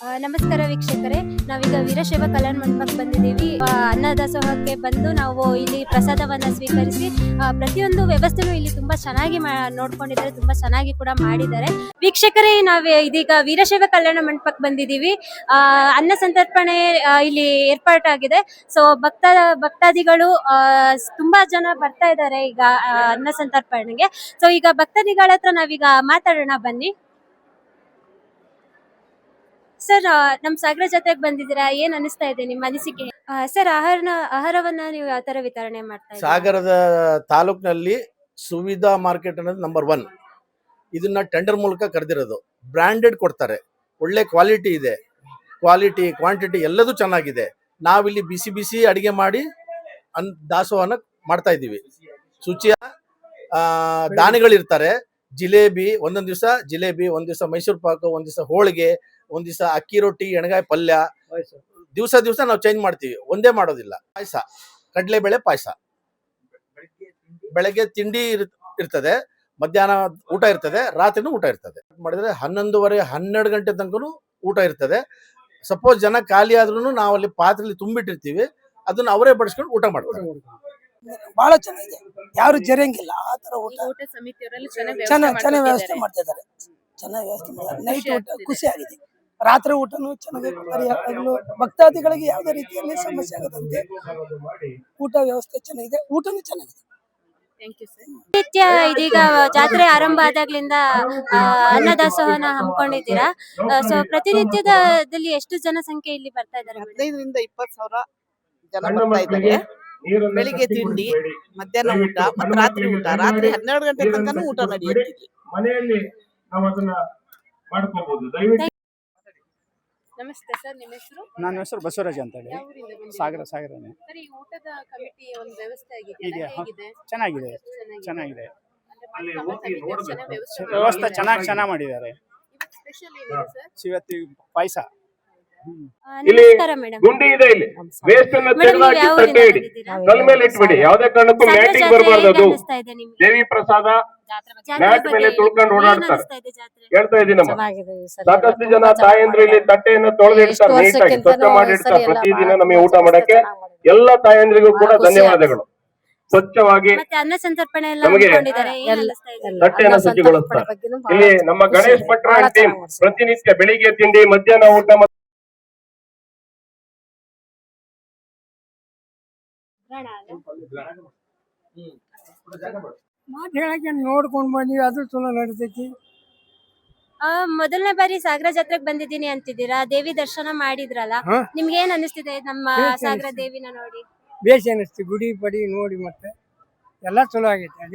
ನಮಸ್ಕಾರ ವೀಕ್ಷಕರೇ. ನಾವೀಗ ವೀರಶೈವ ಕಲ್ಯಾಣ ಮಂಟಪಕ್ಕೆ ಬಂದಿದ್ದೀವಿ. ಅನ್ನದಾಸೋಹಕ್ಕೆ ಬಂದು ನಾವು ಇಲ್ಲಿ ಪ್ರಸಾದವನ್ನ ಸ್ವೀಕರಿಸಿ ಪ್ರತಿಯೊಂದು ವ್ಯವಸ್ಥೆನೂ ಇಲ್ಲಿ ತುಂಬಾ ಚೆನ್ನಾಗಿ ನೋಡ್ಕೊಂಡಿದ್ದಾರೆ, ತುಂಬಾ ಚೆನ್ನಾಗಿ ಕೂಡ ಮಾಡಿದ್ದಾರೆ. ವೀಕ್ಷಕರೇ, ನಾವು ಇದೀಗ ವೀರಶೈವ ಕಲ್ಯಾಣ ಮಂಟಪಕ್ಕೆ ಬಂದಿದ್ದೀವಿ. ಅನ್ನ ಸಂತರ್ಪಣೆ ಇಲ್ಲಿ ಏರ್ಪಾಟಾಗಿದೆ. ಸೊ ಭಕ್ತ, ಭಕ್ತಾದಿಗಳು ತುಂಬಾ ಜನ ಬರ್ತಾ ಇದ್ದಾರೆ ಈಗ ಅನ್ನ ಸಂತರ್ಪಣೆಗೆ. ಸೊ ಈಗ ಭಕ್ತಾದಿಗಳ ಹತ್ರ ನಾವೀಗ ಮಾತಾಡೋಣ ಬನ್ನಿ. ಸರ್ ನಮ್ ಸಾಗರ ಜಾತ್ರೆಗೆ ಬಂದಿದ್ದೀರಾ? ಏನ್ ಅನಿಸ್ತಾ ಇದೆ ನಿಮ್ಮ ಅನಿಸಿಕೆ? ಸರ್ ಆಹಾರನ ಆಹಾರವನ್ನ ನೀವು ಯಾವ ತರ ವಿತರಣೆ ಮಾಡ್ತಾ ಸಾಗರದ ತಾಲೂಕಿನಲ್ಲಿ ಸುವಿಧಾ ಮಾರ್ಕೆಟ್ ಅನ್ನೋದು ನಂಬರ್ ಒನ್ ಇದನ್ನ ಟೆಂಡರ್ ಮೂಲಕ ಕರೆದಿರೋದು. ಬ್ರ್ಯಾಂಡೆಡ್ ಕೊಡ್ತಾರೆ. ಒಳ್ಳೆ ಕ್ವಾಲಿಟಿ ಇದೆ. ಕ್ವಾಲಿಟಿ ಕ್ವಾಂಟಿಟಿ ಎಲ್ಲದೂ ಚೆನ್ನಾಗಿದೆ. ನಾವಿಲ್ಲಿ ಬಿಸಿ ಬಿಸಿ ಅಡಿಗೆ ಮಾಡಿ ಅನ್ ದಾಸೋಹನ ಮಾಡ್ತಾ ಇದ್ದೀವಿ. ಶುಚಿಯ ಆ, ದಾನಿಗಳಿರ್ತಾರೆ. ಜಿಲೇಬಿ ಒಂದೊಂದು ದಿವಸ ಜಿಲೇಬಿ ಒಂದ್ ದಿವಸ ಮೈಸೂರು ಪಾಕು ಒಂದ್ ದಿವಸ ಹೋಳಿಗೆ ಒಂದ್ ದಿವಸ ಅಕ್ಕಿ ರೊಟ್ಟಿ ಎಣಗಾಯಿ ಪಲ್ಯ. ದಿವಸ ದಿವಸ ನಾವು ಚೇಂಜ್ ಮಾಡ್ತೀವಿ. ಒಂದೇ ಮಾಡೋದಿಲ್ಲ. ಪಾಯಸ. ಕಡಲೆಬೇಳೆ ಪಾಯಸ. ಬೆಳಗ್ಗೆ ತಿಂಡಿ ಇರ್- ಇರ್ತದೆ. ಮಧ್ಯಾಹ್ನ ಊಟ ಇರ್ತದೆ. ರಾತ್ರಿನೂ ಊಟ ಇರ್ತದೆ. ಮಾಡಿದ್ರೆ ಹನ್ನೊಂದುವರೆ ಹನ್ನೆರಡು ಗಂಟೆ ತನಕನೂ ಊಟ ಇರ್ತದೆ. ಸಪೋಸ್ ಜನ ಖಾಲಿ ಆದ್ರೂ ನಾವು ಅಲ್ಲಿ ಪಾತ್ರೆಲಿ ತುಂಬಿಟ್ಟಿರ್ತೀವಿ. ಅದನ್ನ ಅವರೇ ಬಡಿಸ್ಕೊಂಡು ಊಟ ಮಾಡ್ತಾರೆ. ಬಹಳ ಚೆನ್ನಾಗಿದೆ. ಯಾರು ಜರಿಯಂಗಿಲ್ಲ. ಆ ತರ ಊಟ. ಊಟ ಸಮಿತಿಯವರೆಲ್ಲ ಚೆನ್ನಾಗಿ ಚೆನ್ನಾಗಿ ವ್ಯವಸ್ಥೆ ವ್ಯವಸ್ಥೆ ಮಾಡ್ತಿದ್ದಾರೆ. ಚೆನ್ನಾಗಿ ವ್ಯವಸ್ಥೆ ನೈಟ್ ಊಟ. ಖುಷಿ ಆಗಿದೆ. ರಾತ್ರಿ ಊಟನೂ ಚೆನ್ನಾಗಿ ಯಾವಾಗಲೂ ಭಕ್ತಾದಿಗಳಿಗೆ ಯಾವುದೇ ರೀತಿಯಲ್ಲಿ ಸಮಸ್ಯೆ ಆಗದಂತೆ ಊಟ ವ್ಯವಸ್ಥೆ ಚೆನ್ನಾಗಿದೆ. ಊಟನೂ ಚೆನ್ನಾಗಿದೆ. ಥ್ಯಾಂಕ್ ಯು ಸರ್ ನಿತ್ಯ ಇದೀಗ ಜಾತ್ರೆ ಆರಂಭ ಆದಾಗ್ಲಿಂದ ಅನ್ನದಾಸೋಹನ ಹಮ್ಮಿಕೊಂಡಿದ್ದೀರಾ? ಸೊ ಪ್ರತಿನಿತ್ಯದಲ್ಲಿ ಎಷ್ಟು ಜನಸಂಖ್ಯೆ ಇಲ್ಲಿ ಬರ್ತಾ ಇದ್ದಾರೆ? ಹದಿನೈದರಿಂದ ಇಪ್ಪತ್ತು ಸಾವಿರ ಜನ ಬರ್ತಾ ಇದ್ದಾರೆ. ಬೆಳಿಗ್ಗೆ ತಿಂಡಿ ಮಧ್ಯಾಹ್ನ ಊಟ ಮತ್ತೆ ರಾತ್ರಿ ಊಟ. ರಾತ್ರಿ ಹನ್ನೆರಡು ಗಂಟೆ ತನಕ ಊಟ ನಡೆಯುತ್ತೆ ಇಲ್ಲಿ. ಮನೆಯಲ್ಲಿ ನಾವು ಅದನ್ನ ಮಾಡ್ಕೋಬಹುದು ದಯವಿಟ್ಟು ನಮಸ್ತೆ ಸರ್ ನಿಮ್ಮ ಹೆಸರು? ನನ್ನ ಹೆಸರು ಬಸವರಾಜ್ ಅಂತ ಹೇಳಿ ಸಾಗರ ಸಾಗರನೇ ಸರ್ ಈ ಊಟದ ಕಮಿಟಿ ಒಂದು ವ್ಯವಸ್ಥೆ ಆಗಿದೆ. ಇದೆಯಾ? ಹೇಗಿದೆ? ಚೆನ್ನಾಗಿದೆ ಚೆನ್ನಾಗಿದೆ. ವ್ಯವಸ್ಥೆ ಚೆನ್ನಾಗಿ ಚೆನ್ನಾಗಿ ಮಾಡಿದ್ದಾರೆ. ಸ್ಪೆಷಲ್ ಏನಿದೆ ಸರ್? ಇವತ್ತಿ ಪಾಯಸ. ನಮಸ್ಕಾರ ಮೇಡಮ್ ಗುಂಡಿ ಇದೆ ಇಲ್ಲಿ. ವೇಸ್ಟ್ ಅನ್ನ ತೆಗೆದಾಕಿ ತಟ್ಟೆ ಇಡಿ. ಕಲ್ ಮೇಲೆ ಇಟ್ಬಿಡಿ. ಯಾವ್ದೇ ಕಾರಣಕ್ಕೂ ಮ್ಯಾಟಿಂಗ್ ಬರಬಾರ್ದು ಅದು. ಅನಿಸ್ತಾ ಇದೆ ನಿಮ್ಗೆ? ದೇವಿ ಪ್ರಸಾದ ಮ್ಯಾಟ್ ಮೇಲೆ ತುಳ್ಕೊಂಡು ಓಡಾಡ್ತಾರೆ. ಹೇಳ್ತಾ ಇದ್ದೀನಮ್ಮ ಚೆನ್ನಾಗಿದೆ ಈ ಸರಿ. ಸಾಕಷ್ಟು ಜನ ತಾಯಂದ್ರು ಇಲ್ಲಿ ತಟ್ಟೆಯನ್ನು ತೊಳೆದಿಡ್ತಾರೆ ನೀಟಾಗಿ ವರ್ಷಕ್ಕಿಂತನೂ ಸ್ವಚ್ಛ ಮಾಡಿಡ್ತಾರೆ ಪ್ರತಿದಿನ ನಮಗೆ ಊಟ ಮಾಡಕ್ಕೆ ಎಲ್ಲಾ ತಾಯಂದ್ರಿಗೂ ಕೂಡ ಧನ್ಯವಾದಗಳು. ಸ್ವಚ್ಛವಾಗಿ ಮತ್ತೆ ಅನ್ನ ಸಂತರ್ಪಣೆ ಎಲ್ಲ ನಮಗೆ ತಟ್ಟೆಯನ್ನ ಏನ್ ಇದೆ? ಬಹಳ ಇಲ್ಲಿ ನಮ್ಮ ಗಣೇಶ್. ಭಟ್ರ ಟೀಮ್. ಪ್ರತಿನಿತ್ಯ ಬೆಳಿಗ್ಗೆ ತಿಂಡಿ ಮಧ್ಯಾಹ್ನ ಊಟ ಮಾತು ಹೇಳಕ್ಕೆ ನೋಡ್ಕೊಂಡ್ ಬಂದಿವಿ ಅದು ಚಲೋ ನಡಿತೈತಿ. ಆ, ಮೊದಲನೇ ಬಾರಿ ಸಾಗರ ಜಾತ್ರೆಗೆ ಬಂದಿದ್ದೀನಿ ಅಂತಿದ್ದೀರಾ? ದೇವಿ ದರ್ಶನ ಮಾಡಿದ್ರಲ್ಲ? ಹಾ. ನಿಮ್ಗೆ ಏನ್ ಅನಿಸ್ತಿದೆ ನಮ್ಮ ಸಾಗರ. ದೇವಿನ ನೋಡಿ? ಬೇಸ್ ಅನಿಸ್ತಿ ಗುಡಿ ಪಡಿ ನೋಡಿ ಮತ್ತೆ. ಎಲ್ಲ ಚಲೋ ಆಗೈತೆ.